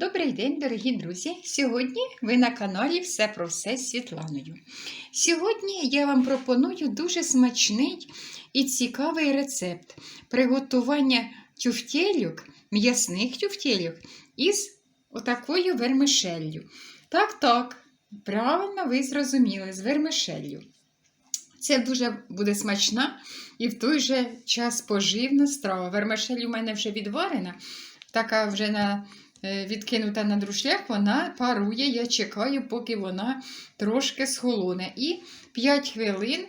Добрий день, дорогі друзі! Сьогодні ви на каналі Все про все з Світланою. Сьогодні я вам пропоную дуже смачний і цікавий рецепт приготування тюфтєлюк, м'ясних тюфтєлюк із отакою вермишеллю. Так, так, правильно ви зрозуміли, з вермишеллю. Це дуже буде смачна і в той же час поживна страва. Вермишель у мене вже відварена, така вже на відкинута на друшлях, вона парує. Я чекаю, поки вона трошки схолоне. І 5 хвилин,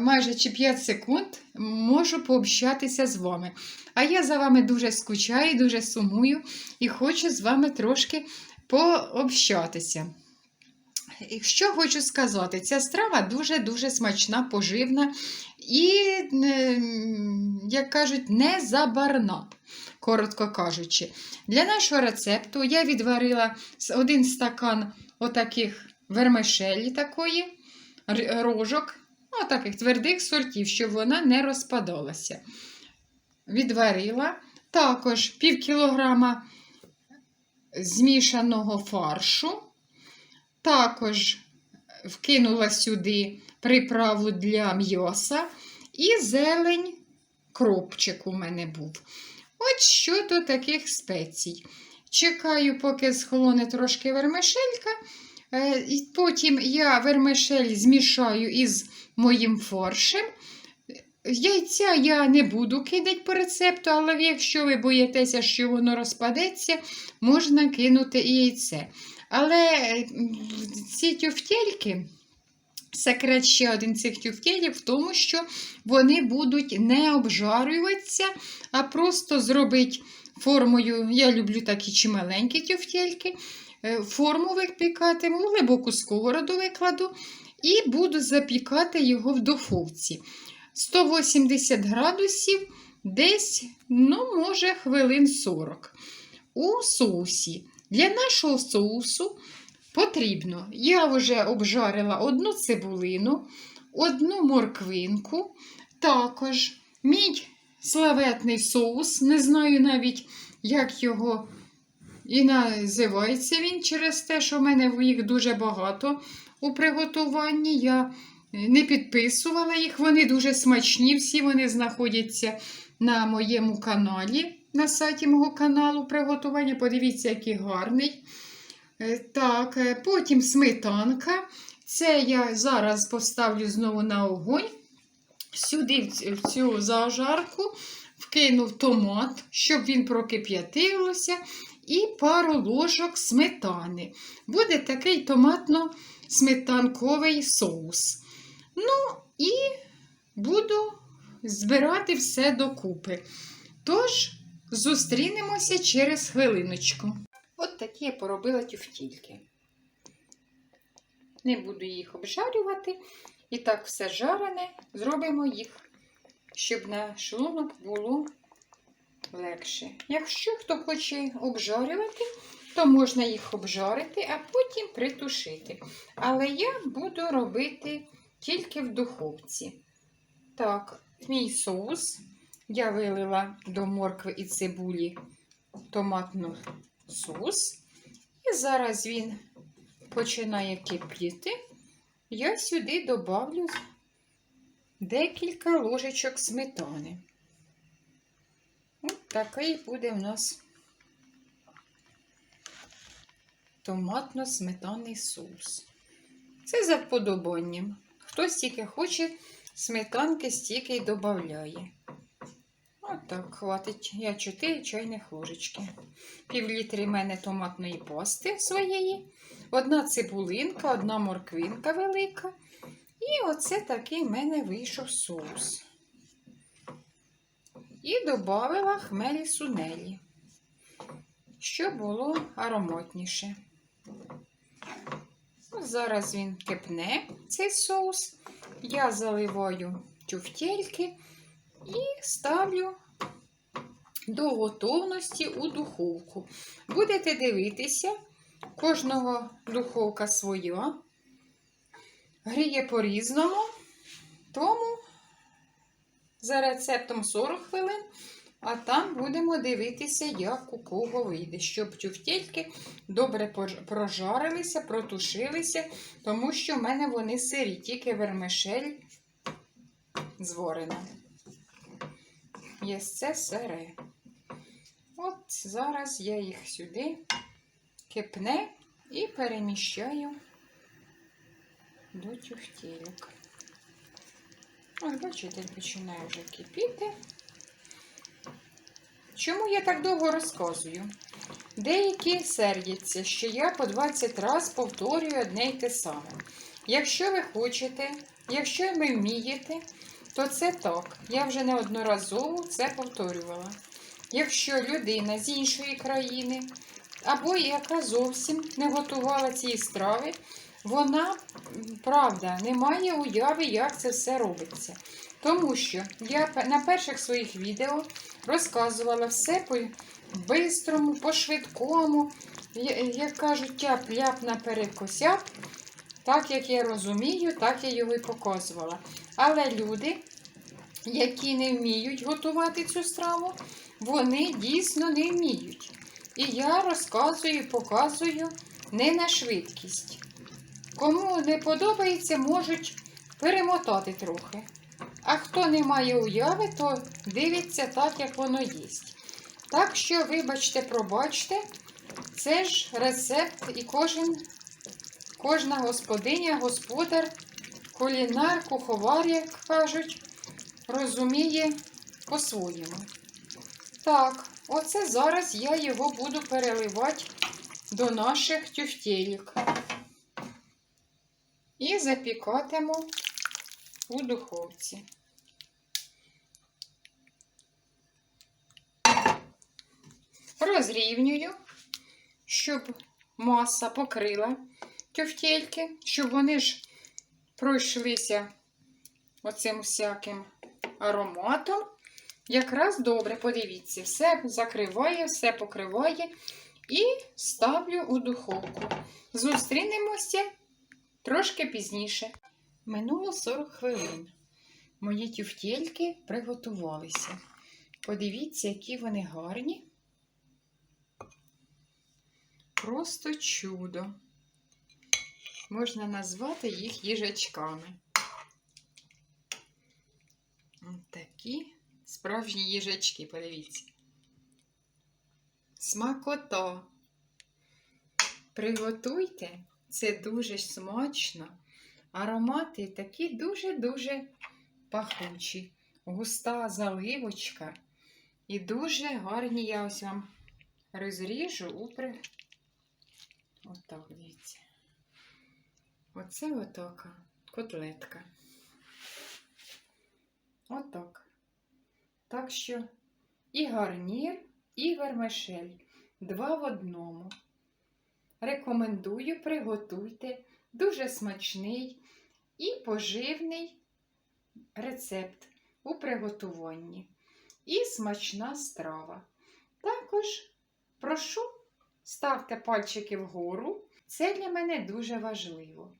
майже чи 5 секунд, можу пообщатися з вами. А я за вами дуже скучаю, дуже сумую і хочу з вами трошки пообщатися. Що хочу сказати, ця страва дуже-дуже смачна, поживна і, е, як кажуть, не забарна, коротко кажучи. Для нашого рецепту я відварила один стакан отаких вермишелі такої, рожок, отаких твердих сортів, щоб вона не розпадалася. Відварила також пів кілограма змішаного фаршу. Також вкинула сюди приправу для м'яса і зелень кропчик у мене був. От щодо таких спецій. Чекаю, поки схолоне трошки вермишелька. Е, Потім я вермишель змішаю із моїм фаршем. Яйця я не буду кидати по рецепту, але якщо ви боїтеся, що воно розпадеться, можна кинути і яйце. Але ці тюфтельки, секрет ще один цих тюфтелів в тому, що вони будуть не обжарюватися, а просто зробити формою. Я люблю такі чималенькі тюфтельки. е, Форму випікати, в глибоку сковороду викладу і буду запікати його в духовці. 180 градусів, десь, ну, може, хвилин 40. У соусі. Для нашого соусу потрібно, я вже обжарила одну цибулину, одну морквинку, також мій славетний соус, не знаю навіть, як його і називається він через те, що в мене їх дуже багато у приготуванні. Я не підписувала їх, вони дуже смачні, всі вони знаходяться на моєму каналі, на сайті мого каналу приготування. Подивіться, який гарний. Е, Так, е, потім сметанка. Це я зараз поставлю знову на огонь. Сюди, в цю зажарку, вкинув томат, щоб він прокип'ятився, і пару ложок сметани. Буде такий томатно-сметанковий соус. Ну, і буду збирати все докупи. Тож, зустрінемося через хвилиночку. От такі я поробила тюфтільки. Не буду їх обжарювати. І так все жарене, зробимо їх, щоб на шлунок було легше. Якщо хто хоче обжарювати, то можна їх обжарити, а потім притушити. Але я буду робити тільки в духовці. Так, мій соус. Я вилила до моркви і цибулі томатну соус. І зараз він починає кипіти. Я сюди добавлю декілька ложечок сметани. Ось такий буде в нас томатно-сметанний соус. Це за вподобанням. Хто стільки хоче, сметанки стільки й додає. Отак, хватить. Я 4 чайних ложечки. Пів літри в мене томатної пасти своєї. Одна цибулинка, одна морквинка велика. І оце такий в мене вийшов соус. І додала хмелі сунелі, щоб було ароматніше. Зараз він кипне, цей соус. Я заливаю тюфтельки і ставлю до готовності у духовку. Будете дивитися, кожного духовка своя, гріє по-різному, тому за рецептом 40 хвилин, А там будемо дивитися, як у кого вийде, щоб тюфтельки добре прожарилися, протушилися, тому що в мене вони сирі, тільки вермишель зварена. Єсце сире. От зараз я їх сюди кипне і переміщаю до тюфтельок. Ось, бачите, починає вже кипіти. Чому я так довго розказую? Деякі сердяться, що я по 20 разів повторюю одне й те саме. Якщо ви хочете, якщо ви вмієте, то це так. Я вже неодноразово це повторювала. Якщо людина з іншої країни, або яка зовсім не готувала ці страви, вона, правда, не має уяви, як це все робиться. Тому що я на перших своїх відео розказувала все по бистрому, по швидкому, я- як кажуть, тяп-ляп наперекосяп. Так як я розумію, так я його і показувала. Але люди, які не вміють готувати цю страву, вони дійсно не вміють. І я розказую показую не на швидкість. Кому не подобається, можуть перемотати трохи. А хто не має уяви, то дивиться так, як воно є. Так що, вибачте, пробачте, це ж рецепт, і кожен, кожна господиня, господар, кулінар, куховар, як кажуть, розуміє по-своєму. Так, оце зараз я його буду переливати до наших тюфтєлік. І запікатиму у духовці. Розрівнюю, щоб маса покрила тюфтельки, щоб вони ж пройшлися оцим всяким ароматом. Якраз добре, подивіться, все закриває, все покриває і ставлю у духовку. Зустрінемося трошки пізніше. Минуло 40 хвилин. Мої тюфтельки приготувалися. Подивіться, які вони гарні. Просто чудо. Можна назвати їх їжачками. Такі справжні їжачки, подивіться. Смакота. Приготуйте, це дуже смачно. Аромати такі дуже-дуже пахучі. Густа заливочка. І дуже гарні я ось вам розріжу у при... Отак, дивіться. Оце отака котлетка. Отак. Так що і гарнір, і вермишель. Два в одному. Рекомендую, приготуйте. Дуже смачний і поживний рецепт у приготуванні. І смачна страва. Також прошу, ставте пальчики вгору. Це для мене дуже важливо.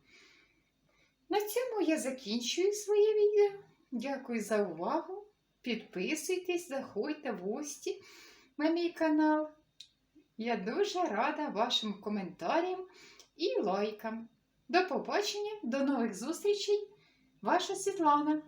На цьому я закінчую своє відео. Дякую за увагу. Підписуйтесь, заходьте в гості на мій канал. Я дуже рада вашим коментарям і лайкам. До побачення, до нових зустрічей. Ваша Світлана.